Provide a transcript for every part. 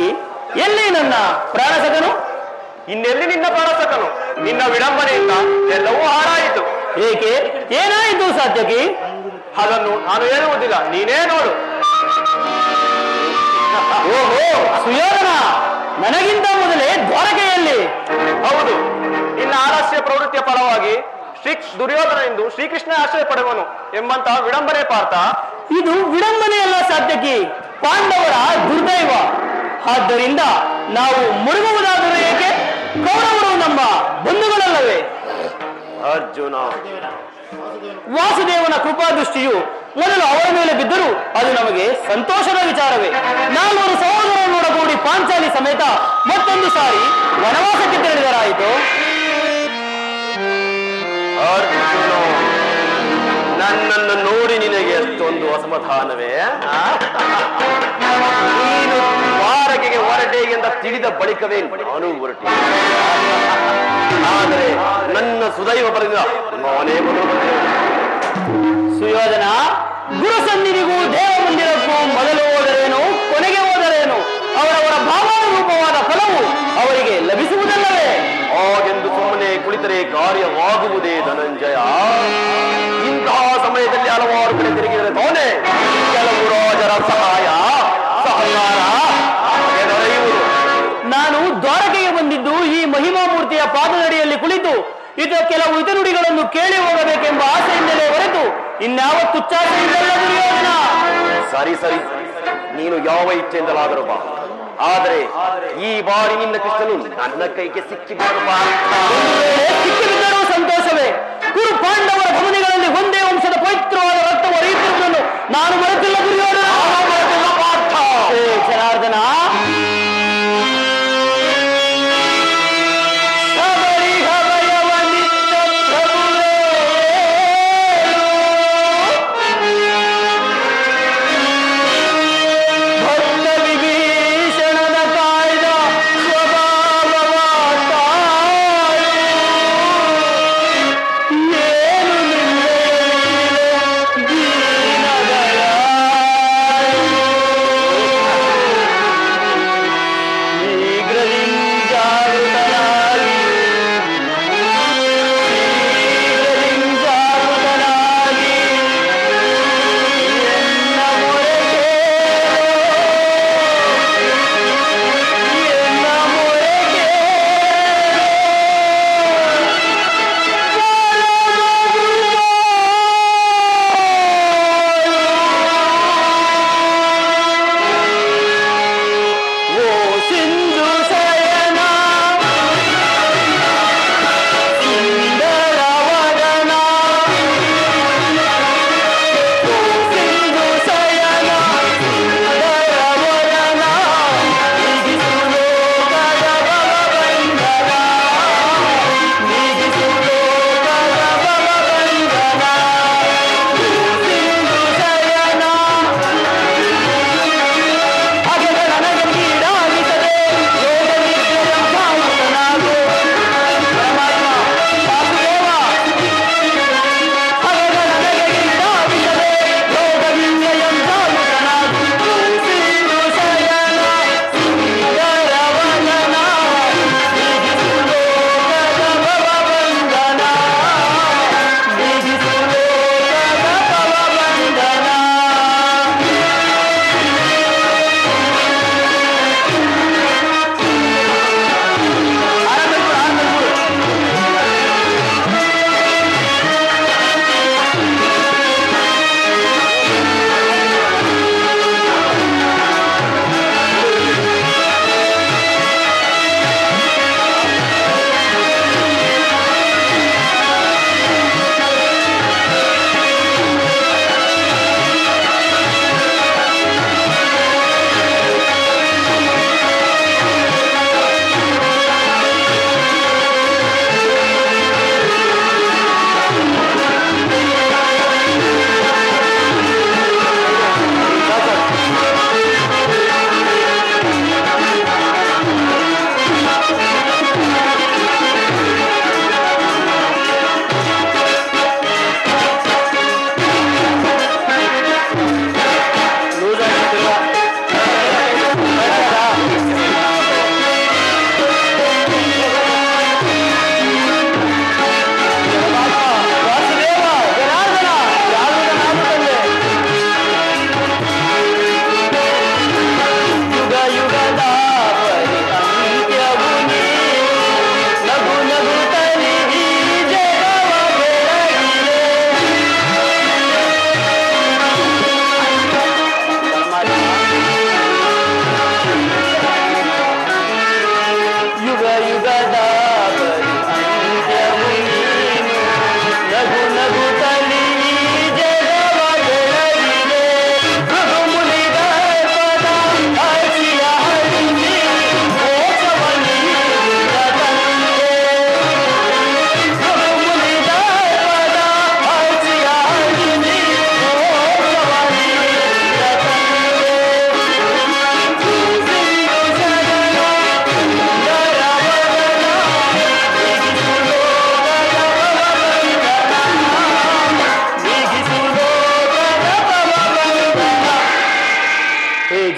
ಸಾತ್ಯಕಿ ಎಲ್ಲಿ ನನ್ನ ಪ್ರಾಣಸಕನು? ಇನ್ನೆಲ್ಲಿ ನಿನ್ನ ಪ್ರಾಣಸಕನು? ನಿನ್ನ ವಿಡಂಬನೆಯಿಂದ ಎಲ್ಲವೂ ಹಾರಾಯಿತು ಏಕೆ? ಏನಾಯಿತು ಸಾಧ್ಯಕ್ಕೆ ಅದನ್ನು ನಾನು ಹೇಳುವುದಿಲ್ಲ ನೀನೇ ನೋಡು. ಓಹೋ ಸುಯೋಧನ ನನಗಿಂತ ಮೊದಲೇ ದ್ವಾರಕೆಯಲ್ಲಿ. ಹೌದು ನಿನ್ನ ಆಲಸ್ಯ ಪ್ರವೃತ್ತಿಯ ಫಲವಾಗಿ ಶ್ರೀ ದುರ್ಯೋಧನ ಎಂದು ಶ್ರೀಕೃಷ್ಣ ಆಶ್ರಯ ಪಡೆವನು ಎಂಬಂತಹ ವಿಡಂಬನೆ ಪಾರ್ಥ. ಇದು ವಿಡಂಬನೆಯಲ್ಲ ಸಾಧ್ಯಕ್ಕೆ ಪಾಂಡವರ ದುರ್ದೈವ. ಆದ್ದರಿಂದ ನಾವು ಮುಳುಗುವುದಾದರೂ ಏಕೆ? ಕೌರವರು ನಮ್ಮ ಬಂಧುಗಳಲ್ಲವೇ? ಅರ್ಜುನ. ವಾಸುದೇವನ ಕೃಪಾದೃಷ್ಟಿಯು ಮೊದಲು ಅವರ ಮೇಲೆ ಬಿದ್ದರೂ ಅದು ನಮಗೆ ಸಂತೋಷದ ವಿಚಾರವೇ. ನಾಲ್ವರು ಸಹೋದರರನ್ನೊಡಗೂಡಿ ಪಾಂಚಾಲಿ ಸಮೇತ ಮತ್ತೊಂದು ಸಾರಿ ವನವಾಸಕ್ಕೆ ತೆರಳಿದರಾಯಿತು. ಅರ್ಜುನ ನನ್ನನ್ನು ನೋಡಿ ನಿನಗೆ ಎಷ್ಟೊಂದು ಅಸಮಾಧಾನವೇ? ನೀನು ವಾರಗೆಗೆ ಹೊರಟೆ ಎಂದ ತಿಳಿದ ಬಳಿಕವೇ ನಾನು ಹೊರಟೆ. ಆದರೆ ನನ್ನ ಸುದೈವ ಬರೆದ ನಾನೇ ಸುಯೋಜನ ಸುಯೋಧನ ಗುರು ಸನ್ನಿಧಿಗೂ ದೇವ ಮಂದಿರಕ್ಕೂ ಮೊದಲು ಹೋದರೇನು, ಕೊನೆಗೆ ಹೋದರೇನು? ಅವರವರ ಭಾವಾನುರೂಪವಾದ ಫಲವು ಅವರಿಗೆ ಲಭಿಸುವುದಲ್ಲವೇ? ಹಾಗೆಂದು ಸುಮ್ಮನೆ ಕುಳಿತರೆ ಕಾರ್ಯವಾಗುವುದೇ ಧನಂಜಯ. ಇಂತಹ ಸಮಯದಲ್ಲಿ ಹಲವಾರು ಕಡೆ ತಿರುಗಿದರೆ ತಾನೆ ಕೆಲವು ರಾಜರ ಸಹಾಯ ಸಹಕಾರ ನಾನು ದ್ವಾರಕೆಗೆ ಬಂದಿದ್ದು ಈ ಮಹಿಮಾ ಮೂರ್ತಿಯ ಪಾದದಡಿಯಲ್ಲಿ ಕುಳಿತು ಇದು ಕೆಲವು ಹಿತನುಡಿಗಳನ್ನು ಕೇಳಿ ಹೋಗಬೇಕೆಂಬ ಆಸೆಯಿಂದಲೇ ಹೊರತು ಇನ್ಯಾವ ದುರ್ಯೋಧನ. ಸರಿ ಸರಿ. ನೀನು ಯಾವ ಇಚ್ಛೆಯಿಂದಲಾದರೂ ಬಾ. ಆದರೆ ಈ ಬಾರಿ ನಿನ್ನ ಕೃಷ್ಣನು ನನ್ನ ಕೈಗೆ ಸಿಕ್ಕಿ ಸಿಕ್ಕಿಬಿದ್ದರೂ ಸಂತೋಷವೇ. ಕುರು ಪಾಂಡವರ ಭೂಮಿಗಳಲ್ಲಿ ಒಂದೇ ವಂಶದ ಪವಿತ್ರವಾದ ರಕ್ತವು ಹರಿಯುತ್ತಿರುವುದನ್ನು ನಾನು ಮರೆತಿಲ್ಲ ಗುರುವಾರ ಜನಾರ್ದನ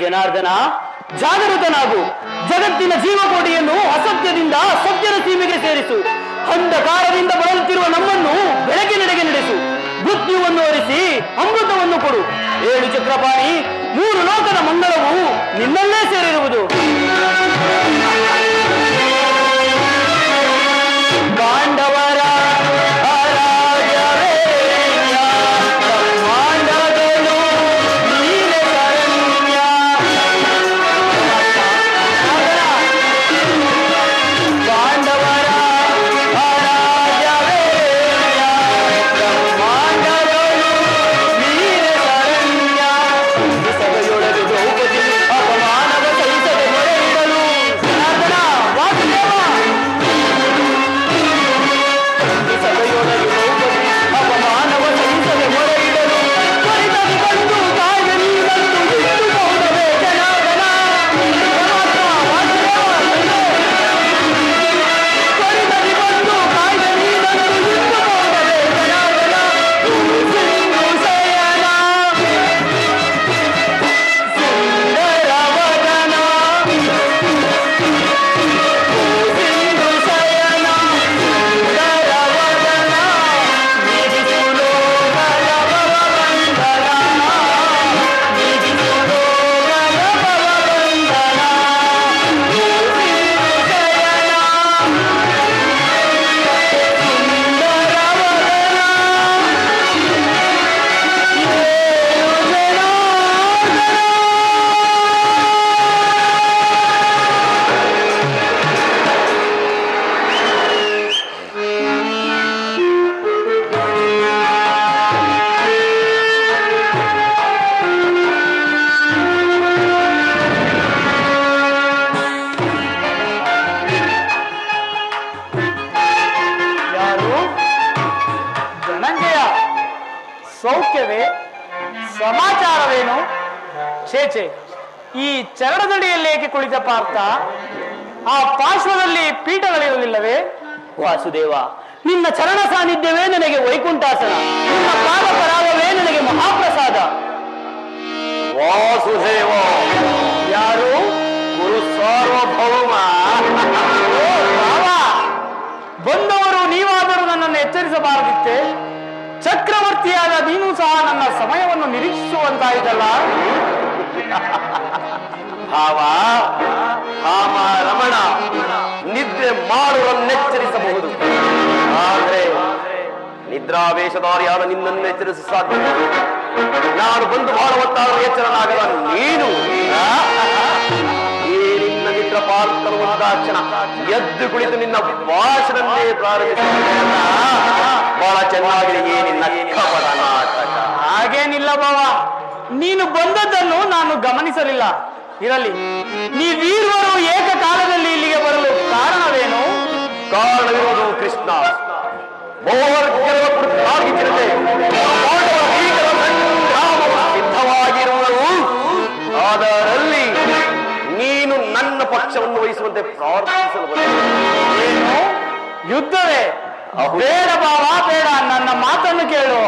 ನಂದನ ಜಾಗೃತನಾಗು ಜಗತ್ತಿನ ಜೀವಕೋಟಿಯನ್ನು ಅಸತ್ಯದಿಂದ ಸತ್ಯದ ಸೀಮೆಗೆ ಸೇರಿಸು. ಅಂಧಕಾರದಿಂದ ಬಳಲುತ್ತಿರುವ ನಮ್ಮನ್ನು ಬೆಳಕಿನೆಡೆಗೆ ನಡೆಸು. ಮೃತ್ಯುವನ್ನು ಅರಿಸಿ ಅಮೃತವನ್ನು ಕೊಡು. ಏಳು ಚಕ್ರಪಾಣಿ, ಮೂರು ಲೋಕದ ಮಂಗಳವು ನಿನ್ನಲ್ಲೇ ಸೇರಿರುವುದು. ಸೌಖ್ಯವೇ ಸಮಾಚಾರವೇನು? ಚೇಚೆ ಈ ಚರಣದಡಿಯಲ್ಲಿ ಏಕೆ ಕುಳಿತ ಪಾರ್ಥ? ಆ ಪಾರ್ಶ್ವದಲ್ಲಿ ಪೀಠಗಳಿರಲಿಲ್ಲವೇ ವಾಸುದೇವ ನಿನ್ನ ಚರಣ ಸಾನ್ನಿಧ್ಯವೇ ನನಗೆ ವೈಕುಂಠಾಸನ. ನಿನ್ನ ಪಾದ ಪರಾಗವೇ ನನಗೆ ಮಹಾಪ್ರಸಾದ. ವಾಸುದೇವ ಯಾರು? ಗುರು ಸಾರ್ವಭೌಮ. ಬಂದವರು ನೀವಾದರೂ ನನ್ನನ್ನು ಎಚ್ಚರಿಸಬಾರದಿತ್ತೆ? ಚಕ್ರವರ್ತಿಯಾದ ನೀನು ಸಹ ನನ್ನ ಸಮಯವನ್ನು ನಿರೀಕ್ಷಿಸುವಂತಾಯಿತಲ್ಲ. ಭಾವ ಭಾವ ರಮಣ, ನಿದ್ರೆ ಮಾಡುವನ್ನೆಚ್ಚರಿಸಬಹುದು ಆದ್ರೆ ನಿದ್ರಾವೇಶಧಾರಿಯಾದ ನಿನ್ನನ್ನು ಎಚ್ಚರಿಸ ಸಾಧ್ಯ. ನಾನು ಬಂದು ಮಾಡುವತ್ತಾದರೂ ಎಚ್ಚರನಾಗದ ನೀನು ಪಾಲ್ಕಲು ಎದ್ದು ಕುಳಿತು ನಿನ್ನ ಭಾಷಣನ್ನೇ ಪ್ರಾರಂಭಿಸಿದ ಬಹಳ ಚೆನ್ನಾಗಿದೆ ಏನಿಲ್ಲ ಹಾಗೇನಿಲ್ಲ ಬಾವ ನೀನು ಬಂದದ್ದನ್ನು ನಾನು ಗಮನಿಸಲಿಲ್ಲ. ಇರಲಿ ನೀವೀರ್ವರು ಏಕಕಾಲದಲ್ಲಿ ಇಲ್ಲಿಗೆ ಬರಲು ಕಾರಣವೇನು? ಕಾರಣವಿರುವುದು ಕೃಷ್ಣ. ಸಿದ್ಧವಾಗಿರುವರು ಕುರಿತಾಗಿ ಪಕ್ಷವನ್ನು ವಹಿಸುವಂತೆ ಪ್ರಾರ್ಥಿಸಲು. ಏನು ಯುದ್ಧವೇ. ಬೇಡ ಬಾವ ಬೇಡ ನನ್ನ ಮಾತನ್ನು ಕೇಳು